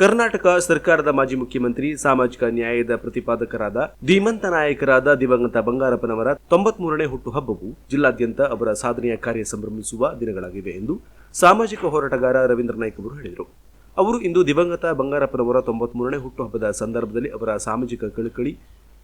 ಕರ್ನಾಟಕ ಸರ್ಕಾರದ ಮಾಜಿ ಮುಖ್ಯಮಂತ್ರಿ, ಸಾಮಾಜಿಕ ನ್ಯಾಯದ ಪ್ರತಿಪಾದಕರಾದ ಧೀಮಂತ ನಾಯಕರಾದ ದಿವಂಗತ ಬಂಗಾರಪ್ಪನವರ ತೊಂಬತ್ಮೂರನೇ ಹುಟ್ಟುಹಬ್ಬವು ಜಿಲ್ಲಾದ್ಯಂತ ಅವರ ಸಾಧನೆಯ ಕಾರ್ಯ ಸಂಭ್ರಮಿಸುವ ದಿನಗಳಾಗಿವೆ ಎಂದು ಸಾಮಾಜಿಕ ಹೋರಾಟಗಾರ ರವೀಂದ್ರ ನಾಯ್ಕ ಅವರು ಹೇಳಿದರು. ಅವರು ಇಂದು ದಿವಂಗತ ಬಂಗಾರಪ್ಪನವರ ತೊಂಬತ್ಮೂರನೇ ಹುಟ್ಟುಹಬ್ಬದ ಸಂದರ್ಭದಲ್ಲಿ ಅವರ ಸಾಮಾಜಿಕ ಕಳಕಳಿ,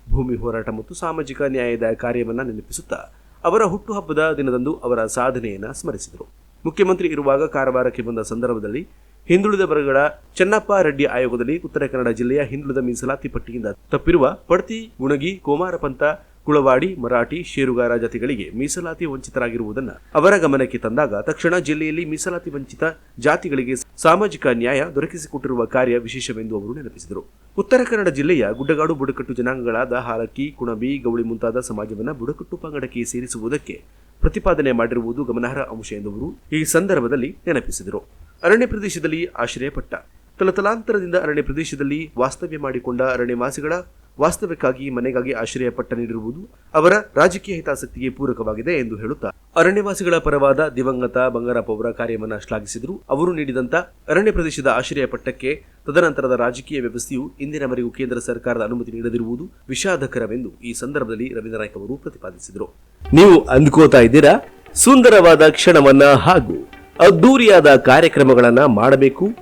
ಭೂಮಿ ಹೋರಾಟ ಮತ್ತು ಸಾಮಾಜಿಕ ನ್ಯಾಯದ ಕಾರ್ಯವನ್ನು ನೆನಪಿಸುತ್ತಾ ಅವರ ಹುಟ್ಟುಹಬ್ಬದ ದಿನದಂದು ಅವರ ಸಾಧನೆಯನ್ನು ಸ್ಮರಿಸಿದರು. ಮುಖ್ಯಮಂತ್ರಿ ಇರುವಾಗ ಕಾರವಾರಕ್ಕೆ ಬಂದ ಸಂದರ್ಭದಲ್ಲಿ ಹಿಂದುಳಿದ ವರ್ಗಗಳ ಚೆನ್ನಪ್ಪ ರೆಡ್ಡಿ ಆಯೋಗದಲ್ಲಿ ಉತ್ತರ ಕನ್ನಡ ಜಿಲ್ಲೆಯ ಹಿಂದುಳಿದ ಮೀಸಲಾತಿ ಪಟ್ಟಿಯಿಂದ ತಪ್ಪಿರುವ ಪಡ್ತಿ, ಗುಣಗಿ ಕೋಮಾರಪಂತ ಕುಳವಾಡಿ, ಮರಾಠಿ, ಶೇರುಗಾರ ಜಾತಿಗಳಿಗೆ ಮೀಸಲಾತಿ ವಂಚಿತರಾಗಿರುವುದನ್ನು ಅವರ ಗಮನಕ್ಕೆ ತಂದಾಗ ತಕ್ಷಣ ಜಿಲ್ಲೆಯಲ್ಲಿ ಮೀಸಲಾತಿ ವಂಚಿತ ಜಾತಿಗಳಿಗೆ ಸಾಮಾಜಿಕ ನ್ಯಾಯ ದೊರಕಿಸಿಕೊಟ್ಟಿರುವ ಕಾರ್ಯ ವಿಶೇಷವೆಂದು ಅವರು ನೆನಪಿಸಿದರು. ಉತ್ತರ ಕನ್ನಡ ಜಿಲ್ಲೆಯ ಗುಡ್ಡಗಾಡು ಬುಡಕಟ್ಟು ಜನಾಂಗಗಳಾದ ಹಾಲಕ್ಕಿ, ಕುಣಬಿ, ಗೌಳಿ ಮುಂತಾದ ಸಮಾಜವನ್ನು ಬುಡಕಟ್ಟು ಪಂಗಡಕ್ಕೆ ಸೇರಿಸುವುದಕ್ಕೆ ಪ್ರತಿಪಾದನೆ ಮಾಡಿರುವುದು ಗಮನಾರ್ಹ ಅಂಶ ಎಂದು ಅವರು ಈ ಸಂದರ್ಭದಲ್ಲಿ ನೆನಪಿಸಿದರು. ಅರಣ್ಯ ಪ್ರದೇಶದಲ್ಲಿ ಆಶ್ರಯ ಪಟ್ಟ ತಲತಲಾಂತರದಿಂದ ಅರಣ್ಯ ಪ್ರದೇಶದಲ್ಲಿ ವಾಸ್ತವ್ಯ ಮಾಡಿಕೊಂಡ ಅರಣ್ಯವಾಸಿಗಳ ವಾಸ್ತವ್ಯಕ್ಕಾಗಿ ಮನೆಗಾಗಿ ಆಶ್ರಯ ಪಟ್ಟ ನೀಡಿರುವುದು ಅವರ ರಾಜಕೀಯ ಹಿತಾಸಕ್ತಿಗೆ ಪೂರಕವಾಗಿದೆ ಎಂದು ಹೇಳುತ್ತಾ ಅರಣ್ಯವಾಸಿಗಳ ಪರವಾದ ದಿವಂಗತ ಬಂಗಾರಪ್ಪ ಅವರ ಕಾರ್ಯವನ್ನು ಶ್ಲಾಘಿಸಿದರು. ಅವರು ನೀಡಿದಂತ ಅರಣ್ಯ ಪ್ರದೇಶದ ಆಶ್ರಯ ಪಟ್ಟಕ್ಕೆ ತದನಂತರದ ರಾಜಕೀಯ ವ್ಯವಸ್ಥೆಯು ಇಂದಿನವರೆಗೂ ಕೇಂದ್ರ ಸರ್ಕಾರದ ಅನುಮತಿ ನೀಡದಿರುವುದು ವಿಷಾದಕರವೆಂದು ಈ ಸಂದರ್ಭದಲ್ಲಿ ರವೀಂದ್ರ ನಾಯ್ಕ ಅವರು ಪ್ರತಿಪಾದಿಸಿದರು. ನೀವು ಅಂದ್ಕೋತಾ ಇದ್ದೀರಾ? ಸುಂದರವಾದ ಕ್ಷಣವನ್ನ ಹಾಗೂ ಅದ್ದೂರಿಯಾದ ಕಾರ್ಯಕ್ರಮಗಳನ್ನ ಮಾಡಬೇಕು.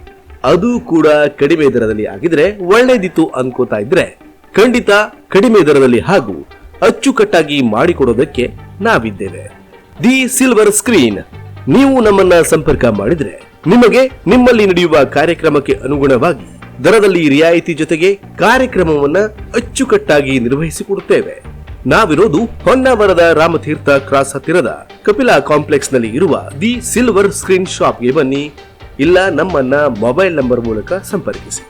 ಅದು ಕೂಡ ಕಡಿಮೆ ದರದಲ್ಲಿ ಆಗಿದ್ರೆ ಒಳ್ಳೇದಿತ್ತು ಅನ್ಕೋತಾ ಇದ್ರೆ ಖಂಡಿತ ಕಡಿಮೆ ದರದಲ್ಲಿ ಹಾಗೂ ಅಚ್ಚುಕಟ್ಟಾಗಿ ಮಾಡಿಕೊಡೋದಕ್ಕೆ ನಾವಿದ್ದೇವೆ. The Silver Screen. ನೀವು ನಮ್ಮನ್ನ ಸಂಪರ್ಕ ಮಾಡಿದ್ರೆ ನಿಮಗೆ ನಿಮ್ಮಲ್ಲಿ ನಡೆಯುವ ಕಾರ್ಯಕ್ರಮಕ್ಕೆ ಅನುಗುಣವಾಗಿ ದರದಲ್ಲಿ ರಿಯಾಯಿತಿ ಜೊತೆಗೆ ಕಾರ್ಯಕ್ರಮವನ್ನ ಅಚ್ಚುಕಟ್ಟಾಗಿ ನಿರ್ವಹಿಸಿಕೊಡುತ್ತೇವೆ ನಾವಿರೋದು ಹೊನ್ನಾವರದ ರಾಮತೀರ್ಥ ಕ್ರಾಸ್ ಹತ್ತಿರದ ಕಪಿಲಾ ಕಾಂಪ್ಲೆಕ್ಸ್ನಲ್ಲಿ ಇರುವ ದಿ ಸಿಲ್ವರ್ ಸ್ಕ್ರೀನ್ ಶಾಪ್ಗೆ ಬನ್ನಿ. ಇಲ್ಲ, ನಮ್ಮನ್ನ ಮೊಬೈಲ್ ನಂಬರ್ ಮೂಲಕ ಸಂಪರ್ಕಿಸಿ.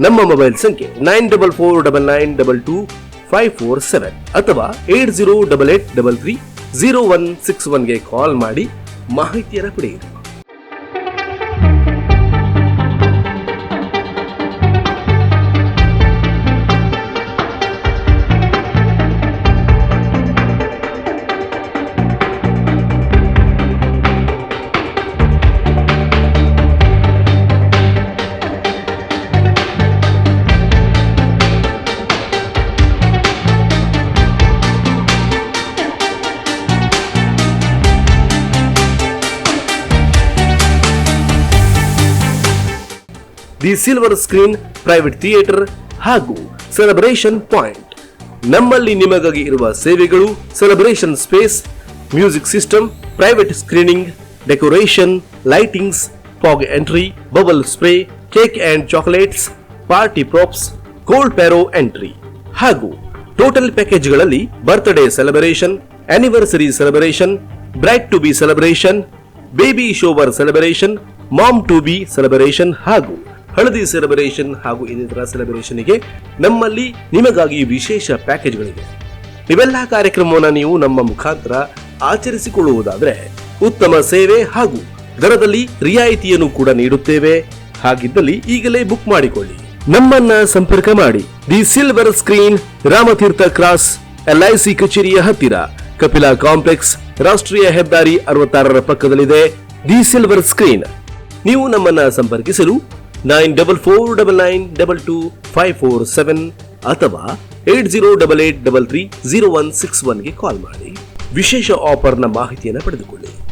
ನಮ್ಮ ಮೊಬೈಲ್ ಸಂಖ್ಯೆ nine double four double nine double two five four seven ಅಥವಾ eight zero double eight double three zero one six ಒನ್ಗೆ call ಮಾಡಿ ಮಾಹಿತಿಯನ್ನು ಪಡೆಯಿರಿ. The Silver Screen private theatre ಹಾಗೂ ಸೆಲೆಬ್ರೇಷನ್ ಪಾಯಿಂಟ್. ನಮ್ಮಲ್ಲಿ ನಿಮಗಾಗಿ ಇರುವ ಸೇವೆಗಳು celebration space, music system, private screening, decoration, lightings, fog entry, bubble spray, cake and chocolates, party props cold pyro entry. ಹಾಗೂ total ಪ್ಯಾಕೇಜ್ಗಳಲ್ಲಿ birthday celebration anniversary celebration, bride to be celebration, baby shower celebration, mom to be celebration ಹಾಗೂ ಹಳದಿ celebration ಹಾಗೂ ಇನ್ನಿತರ ಸೆಲೆಬ್ರೇಷನ್ಗೆ ನಮ್ಮಲ್ಲಿ ನಿಮಗಾಗಿ ವಿಶೇಷ ಪ್ಯಾಕೇಜ್ಗಳಿವೆ. ಇವೆಲ್ಲ ಕಾರ್ಯಕ್ರಮವನ್ನು ನೀವು ನಮ್ಮ ಮುಖಾಂತರ ಆಚರಿಸಿಕೊಳ್ಳುವುದಾದರೆ ಉತ್ತಮ ಸೇವೆ ಹಾಗೂ ದರದಲ್ಲಿ ರಿಯಾಯಿತಿಯನ್ನು ಕೂಡ ನೀಡುತ್ತೇವೆ. ಹಾಗಿದ್ದಲ್ಲಿ ಈಗಲೇ ಬುಕ್ ಮಾಡಿಕೊಳ್ಳಿ. ನಮ್ಮನ್ನ ಸಂಪರ್ಕ ಮಾಡಿ. The Silver Screen, Ramatheertha cross LIC ಕಚೇರಿಯ ಹತ್ತಿರ. ಕಪಿಲಾ ಕಾಂಪ್ಲೆಕ್ಸ್, ರಾಷ್ಟ್ರೀಯ ಹೆದ್ದಾರಿ ಅರವತ್ತಾರರ ಪಕ್ಕದಲ್ಲಿದೆ. The Silver Screen. ನೀವು ನಮ್ಮನ್ನ ಸಂಪರ್ಕಿಸಲು nine double four double nine double two five four seven ಅಥವಾ eight zero double eight double three zero one six ಒನ್ಗೆ call ಮಾಡಿ ವಿಶೇಷ ಆಫರ್ನ ಮಾಹಿತಿಯನ್ನು ಪಡೆದುಕೊಳ್ಳಿ.